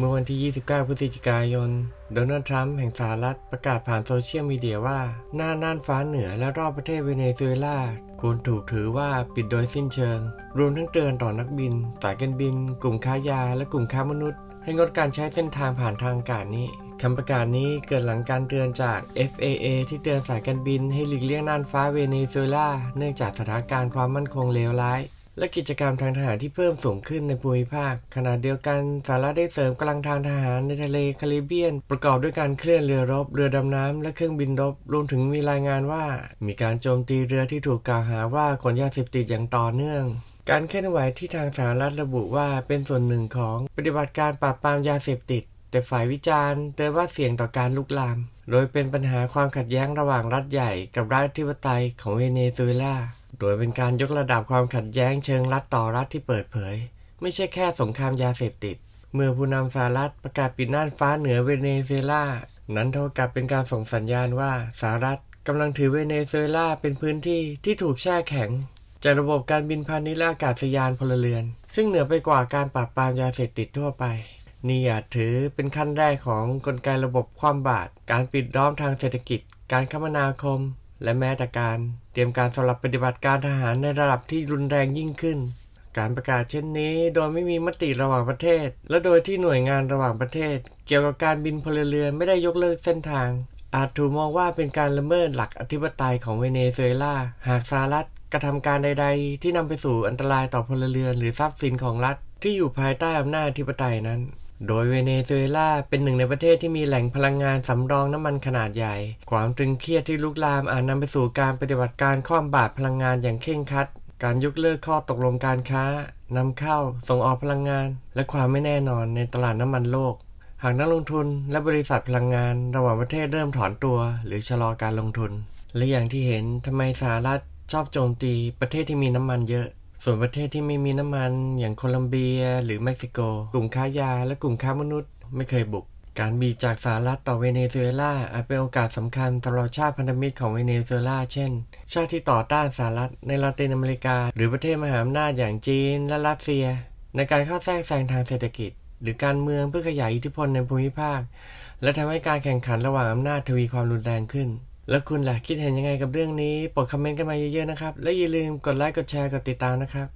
เมื่อวันที่ 29 พฤศจิกายน โดนัลด์ ทรัมป์แห่งสหรัฐประกาศผ่านโซเชียลมีเดียว่า หน้าน่านฟ้าเหนือและรอบประเทศเวเนซุเอลาควรถูกถือว่าปิดโดยสิ้นเชิง รวมทั้งเตือนต่อนักบิน สายการบิน กลุ่มค้ายา และกลุ่มค้ามนุษย์ ให้งดการใช้เส้นทางผ่านทางอากาศนี้คำประกาศนี้เกิดหลังการเตือนจาก FAA ที่เตือนสายการบินให้หลีกเลี่ยงน่านฟ้าเวเนซุเอลาเนื่องจากสถานการณ์ความมั่นคงเลวร้าย และกิจกรรมทางทหารที่เพิ่มสูงขึ้นในภูมิภาค ขณะเดียวกันสหรัฐได้เสริมกำลังทางทหารในทะเลแคริบเบียน ประกอบด้วยการเคลื่อนเรือรบ เรือดำน้ำ และเครื่องบินรบ รวมถึงมีรายงานว่า มีการโจมตีเรือที่ถูกกล่าวหาว่าขนยาเสพติดอย่างต่อเนื่องการเคลื่อนไหวที่ทางสหรัฐระบุว่าเป็นส่วนหนึ่งของปฏิบัติการปราบปรามยาเสพติด แต่ฝ่ายวิจารณ์เตือนว่าเสี่ยงต่อการลุกลาม โดยเป็นปัญหาความขัดแย้งระหว่างรัฐใหญ่กับรัฐธิปไตยของเวเนซุเอลา โดยเป็นการยกระดับความขัดแย้งเชิงรัฐต่อรัฐที่เปิดเผย ไม่ใช่แค่สงครามยาเสพติด เมื่อผู้นำสหรัฐประกาศปิดน่านฟ้าเหนือเวเนซุเอลา นั้นเท่ากับเป็นการส่งสัญญาณว่าสหรัฐกำลังถือเวเนซุเอลาเป็นพื้นที่ที่ถูกแช่แข็ง จากระบบการบินพาณิชย์และอากาศยานพลเรือน ซึ่งเหนือไปกว่าการปราบปรามยาเสพติดทั่วไปนี่อาจถือเป็นขั้นแรกของกลไกระบบความบาตรการปิดล้อมทางเศรษฐกิจ การคมนาคม และแม้แต่การเตรียมการสำหรับปฏิบัติการทหารในระดับที่รุนแรงยิ่งขึ้น การประกาศเช่นนี้โดยไม่มีมติระหว่างประเทศ และโดยที่หน่วยงานระหว่างประเทศ เกี่ยวกับการบินพลเรือนไม่ได้ยกเลิกเส้นทาง อาจถูกมองว่าเป็นการละเมิดหลักอธิปไตยของเวเนซุเอลาหากสหรัฐกระทำการใด ๆ ที่นำไปสู่อันตรายต่อพลเรือนหรือทรัพย์สินของรัฐที่อยู่ภายใต้อำนาจอธิปไตยนั้น โดยเวเนซุเอลาเป็นหนึ่งในประเทศที่มีแหล่งพลังงานสำรองน้ำมันขนาดใหญ่ ความตึงเครียดที่ลุกลามอาจนำไปสู่การปฏิบัติการคว่ำบาตรพลังงานอย่างเคร่งครัด การยกเลิกข้อตกลงการค้านำเข้า ส่งออกพลังงาน และความไม่แน่นอนในตลาดน้ำมันโลก หากนักลงทุนและบริษัทพลังงานระหว่างประเทศเริ่มถอนตัว หรือชะลอการลงทุน และอย่างที่เห็นทำไมสหรัฐชอบโจมตีประเทศที่มีน้ำมันเยอะ ส่วนประเทศที่ไม่มีน้ำมันอย่างโคลัมเบีย หรือเม็กซิโก กลุ่มค้ายาและกลุ่มค้ามนุษย์ไม่เคยบุก การบีบจากสหรัฐต่อเวเนซุเอลาอาจเป็นโอกาสสำคัญสำหรับชาติพันธมิตรของเวเนซุเอลาเช่น ชาติที่ต่อต้านสหรัฐในลาตินอเมริกา หรือประเทศมหาอำนาจอย่างจีนและรัสเซีย ในการเข้าแทรกแซงทางเศรษฐกิจ หรือการเมืองเพื่อขยายอิทธิพลในภูมิภาค และทำให้การแข่งขันระหว่างอำนาจทวีความรุนแรงขึ้น แล้วคุณล่ะคิดเห็นยังไงกับเรื่องนี้โปรดคอมเมนต์กันมาเยอะๆนะครับ และอย่าลืมกดไลค์กดแชร์กดติดตามนะครับ